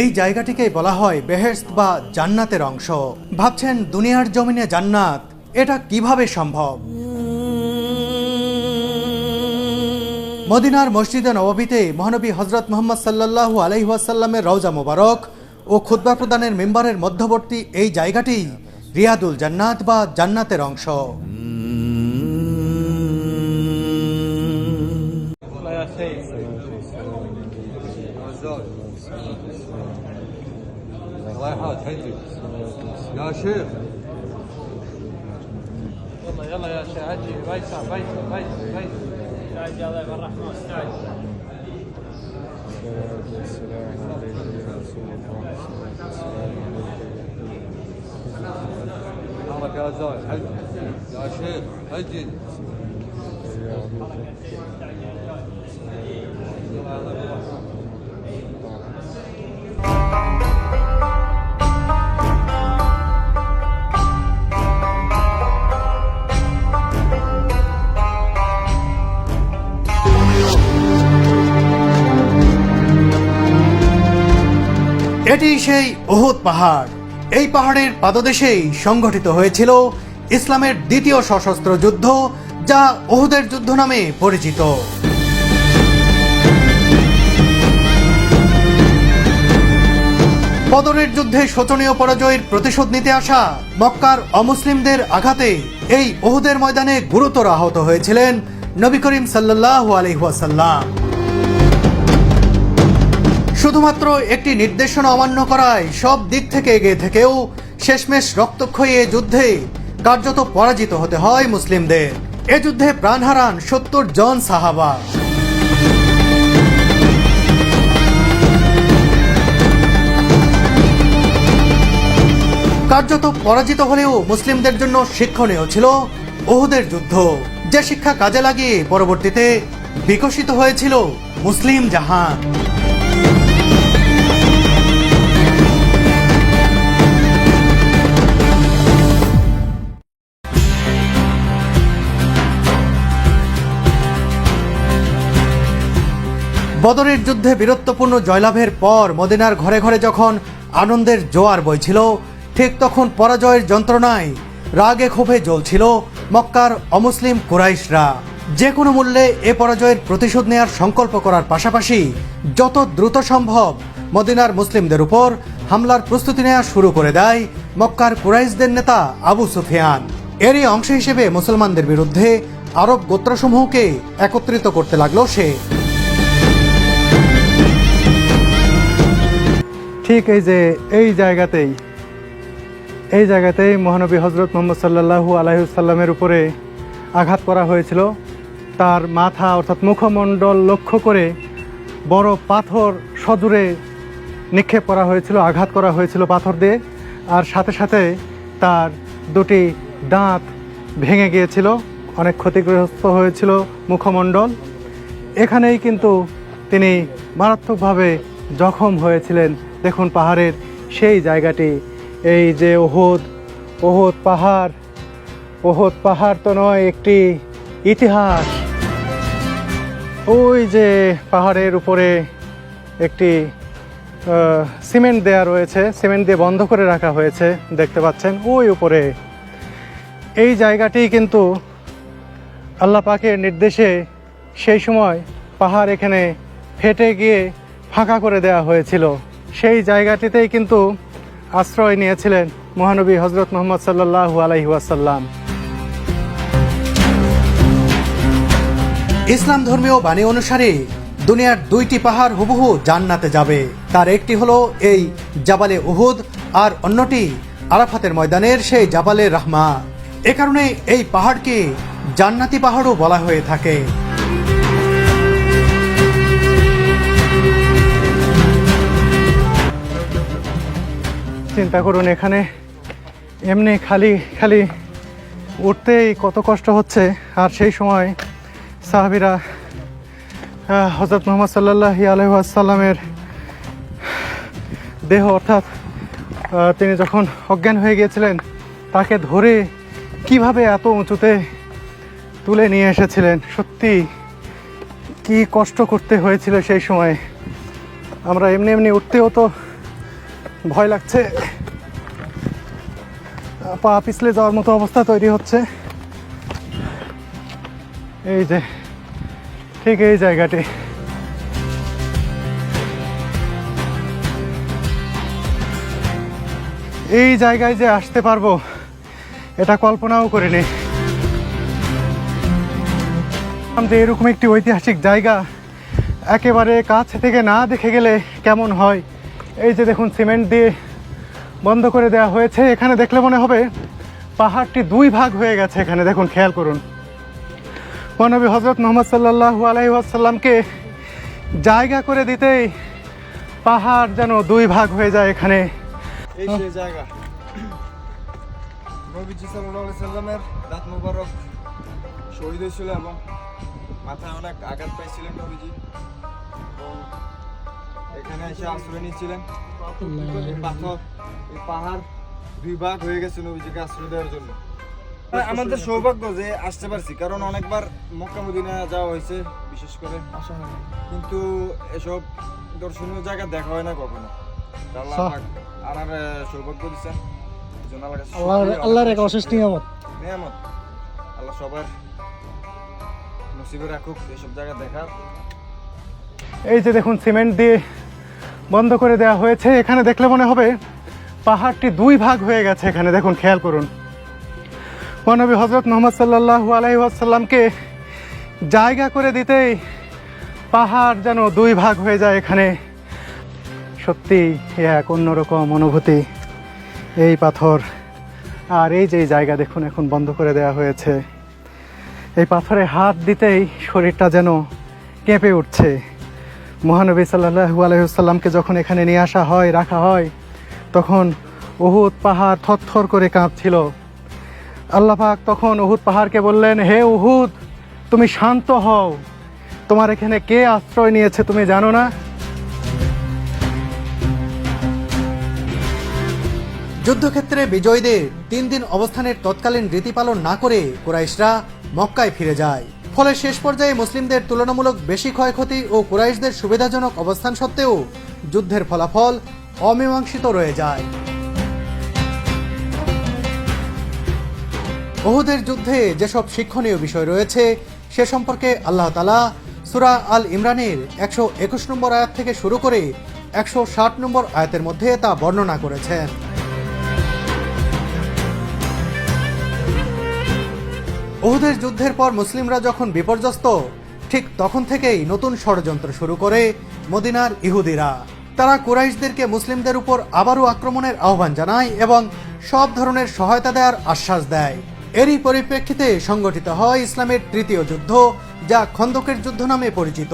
এই জায়গাটিকেই বলা হয় বেহেস্ত বা জান্নাতের অংশ। ভাবছেন দুনিয়ার জমিনে জান্নাত, এটা কীভাবে সম্ভব? মদিনার মসজিদে নববীতে মহানবী হজরত মোহাম্মদ সাল্লাল্লাহু আলহিহাসাল্লামের রওজা মোবারক ও খুদ্া প্রদানের মেম্বারের মধ্যবর্তী এই জায়গাটি রিয়াদুল জান্নাত বা জান্নাতের অংশ। يا شيخ. يلا يلا يا شيخ عجي. فيصل فيصل فيصل فيصل يا ضيف الرحمن استعد يا حرك يا زايد حج يا شيخ حجي يا الله এটি সেই ওহুদ পাহাড়। এই পাহাড়ের পাদদেশেই সংগঠিত হয়েছিল ইসলামের দ্বিতীয় সশস্ত্র যুদ্ধ, যা ওহুদের যুদ্ধ নামে পরিচিত। বদরের যুদ্ধে শোচনীয় পরাজয়ের প্রতিশোধ নিতে আসা মক্কার অমুসলিমদের আঘাতে এই ওহুদের ময়দানে গুরুতর আহত হয়েছিলেন নবী করিম সাল্লাহ আলহাসাল্লাম শুধুমাত্র একটি নির্দেশনা অমান্য করায় সব দিক থেকে এগিয়ে থেকেও শেষমেশ রক্তক্ষয়ী এ যুদ্ধে কার্যত পরাজিত হতে হয় মুসলিমদের। এ যুদ্ধে প্রাণ হারান সত্তর জন সাহাবা। কার্যত পরাজিত হলেও মুসলিমদের জন্য শিক্ষণীয় ছিল ওহুদের যুদ্ধ। যে শিক্ষা কাজে লাগিয়ে পরবর্তীতে বিকশিত হয়েছিল মুসলিম জাহান। বদরের যুদ্ধে বীরত্বপূর্ণ জয়লাভের পর মদিনার ঘরে ঘরে যখন আনন্দের জোয়ার বইছিল, ঠিক তখন পরাজয়ের যন্ত্রণায় রাগে ক্ষোভে জ্বলছিল মক্কার অমুসলিম কুরাইশরা। যে কোনো মূল্যে এ পরাজয়ের প্রতিশোধ নেয়ার সংকল্প করার পাশাপাশি যত দ্রুত সম্ভব মদিনার মুসলিমদের উপর হামলার প্রস্তুতি নেওয়া শুরু করে দেয় মক্কার কুরাইশদের নেতা আবু সুফিয়ান। এরই অংশ হিসেবে মুসলমানদের বিরুদ্ধে আরব গোত্রসমূহকে একত্রিত করতে লাগল সে। ঠিক এই যে এই জায়গাতেই এই জায়গাতেই মহানবী হজরত মোহাম্মদ সাল্লাহু আলাইসাল্লামের উপরে আঘাত করা হয়েছিল। তার মাথা অর্থাৎ মুখমণ্ডল লক্ষ্য করে বড় পাথর সদূরে নিক্ষেপ করা হয়েছিল, আঘাত করা হয়েছিল পাথর দিয়ে। আর সাথে সাথে তার দুটি দাঁত ভেঙে গিয়েছিল, অনেক ক্ষতিগ্রস্ত হয়েছিল মুখমণ্ডল। এখানেই কিন্তু তিনি মারাত্মকভাবে জখম হয়েছিলেন। দেখুন পাহাড়ের সেই জায়গাটি। এই যে ওহদ ওহদ পাহাড়। ওহদ পাহাড় তো নয়, একটি ইতিহাস। ওই যে পাহাড়ের উপরে একটি সিমেন্ট দেয়া রয়েছে। সিমেন্ট দিয়ে বন্ধ করে রাখা হয়েছে, দেখতে পাচ্ছেন। ওই উপরে। এই জায়গাটি কিন্তু আল্লাহ পাকের নির্দেশে সেই সময় পাহাড় এখানে ফেটে গিয়ে ফাঁকা করে দেওয়া হয়েছিল। সেই জায়গাটিতেই কিন্তু আশ্রয় নিয়েছিলেন মহানবী হজরত মোহাম্মদ সাল্লাহু আলহি ওয়াসাল্লাম। ইসলাম ধর্মীয় বাণী অনুসারে দুনিয়ার দুইটি পাহাড় হুবহু জান্নাতে যাবে। তার একটি হলো এই জাবালে উহুদ আর অন্যটি আরাফাতের ময়দানের সেই জাবালে রাহমা। এ কারণে এই পাহাড়কে জান্নাতি পাহাড়ও বলা হয়ে থাকে। চিন্তা করুন, এখানে এমনি খালি খালি উঠতেই কত কষ্ট হচ্ছে। আর সেই সময় সাহাবিরা হজরত মোহাম্মদ সাল্লাহ আলহাসাল্লামের দেহ, অর্থাৎ তিনি যখন অজ্ঞান হয়ে গিয়েছিলেন, তাকে ধরে কীভাবে এত উঁচুতে তুলে নিয়ে এসেছিলেন? সত্যি কি কষ্ট করতে হয়েছিল সেই সময়? আমরা এমনি এমনি উঠতেও তো ভয় লাগছে। পা পিছলে যাওয়ার মতো অবস্থা তৈরি হচ্ছে। এই যে, ঠিক এই জায়গাটি। এই জায়গায় যে আসতে পারব, এটা কল্পনাও করিনি। যে এরকম একটি ঐতিহাসিক জায়গা, একেবারে কাছ থেকে না দেখে গেলে কেমন হয়? এই যে দেখুন, সিমেন্ট দিয়ে বন্ধ করে দেওয়া হয়েছে। এখানে দেখলে মনে হবে পাহাড়টি দুই ভাগ হয়ে গেছে এখানে। দেখুন, খেয়াল করুন। মহানবী হজরত মোহাম্মদ সাল্লাহ আলাইসাল্লামকে জায়গা করে দিতেই পাহাড় যেন দুই ভাগ হয়ে যায় এখানে। জায়গা। এবং মাথায় অনেক আঘাত পাইছিলেন এবং এখানে এসে আশ্রয় নিয়েছিলেন। পাথর এই পাহাড় দুই ভাগ হয়ে গেছে নবীজিকে আশ্রয় দেওয়ার জন্য। আমাদের সৌভাগ্য যে আসতে পারছি কারণ অনেকবার মক্কা মদিনা যাওয়া হয়েছে বিশেষ করে। কিন্তু এসব দর্শনীয় জায়গা দেখা হয় না কখনো। আল্লাহ আর আর সৌভাগ্য দিচ্ছেন এই আল্লাহর এক অশেষ নিয়ামত। নিয়ামত। আল্লাহ সবার নসিবে রাখুক এইসব জায়গা দেখার। এই যে দেখুন সিমেন্ট দিয়ে বন্ধ করে দেওয়া হয়েছে, এখানে দেখলে মনে হবে পাহাড়টি দুই ভাগ হয়ে গেছে। এখানে দেখুন, খেয়াল করুন। মহানবী হজরত মোহাম্মদ সাল্লাহু আলাইসাল্লামকে জায়গা করে দিতেই পাহাড় যেন দুই ভাগ হয়ে যায় এখানে। সত্যি এক অন্যরকম অনুভূতি। এই পাথর আর এই যে জায়গা দেখুন, এখন বন্ধ করে দেওয়া হয়েছে। এই পাথরে হাত দিতেই শরীরটা যেন কেঁপে উঠছে। মহানবী সাল্লাহু আলহিসাল্লামকে যখন এখানে নিয়ে আসা হয়, রাখা হয়, তখন উহুদ পাহাড় থরথর করে কাঁপছিল। আল্লাহ পাক তখন উহুদ পাহাড়কে বললেন, হে উহুদ, তুমি শান্ত হও। তোমার এখানে কে আশ্রয় নিয়েছে তুমি জানো না? যুদ্ধক্ষেত্রে বিজয়ীদের তিন দিন অবস্থানের তৎকালীন রীতি পালন না করে কুরাইশরা মক্কায় ফিরে যায়। ফলে শেষ পর্যায়ে মুসলিমদের তুলনামূলক বেশি ক্ষয়ক্ষতি ও কুরাইশদের সুবিধাজনক অবস্থান সত্ত্বেও যুদ্ধের ফলাফল অমীমাংসিত রয়ে যায়। ওহুদের যুদ্ধে যেসব শিক্ষণীয় বিষয় রয়েছে, সে সম্পর্কে আল্লাহ তালা সুরা আল ইমরানের একশো একুশ নম্বর আয়াত থেকে শুরু করে একশো ষাট নম্বর আয়াতের মধ্যে তা বর্ণনা করেছেন। ওহুদের যুদ্ধের পর মুসলিমরা যখন বিপর্যস্ত, ঠিক তখন থেকেই নতুন ষড়যন্ত্র শুরু করে মদিনার ইহুদিরা। তারা কুরাইশদেরকে মুসলিমদের উপর আবারও আক্রমণের আহ্বান জানায় এবং সব ধরনের সহায়তা দেওয়ার আশ্বাস দেয়। এরই পরিপ্রেক্ষিতে সংগঠিত হয় ইসলামের তৃতীয় যুদ্ধ, যা খন্দকের যুদ্ধ নামে পরিচিত।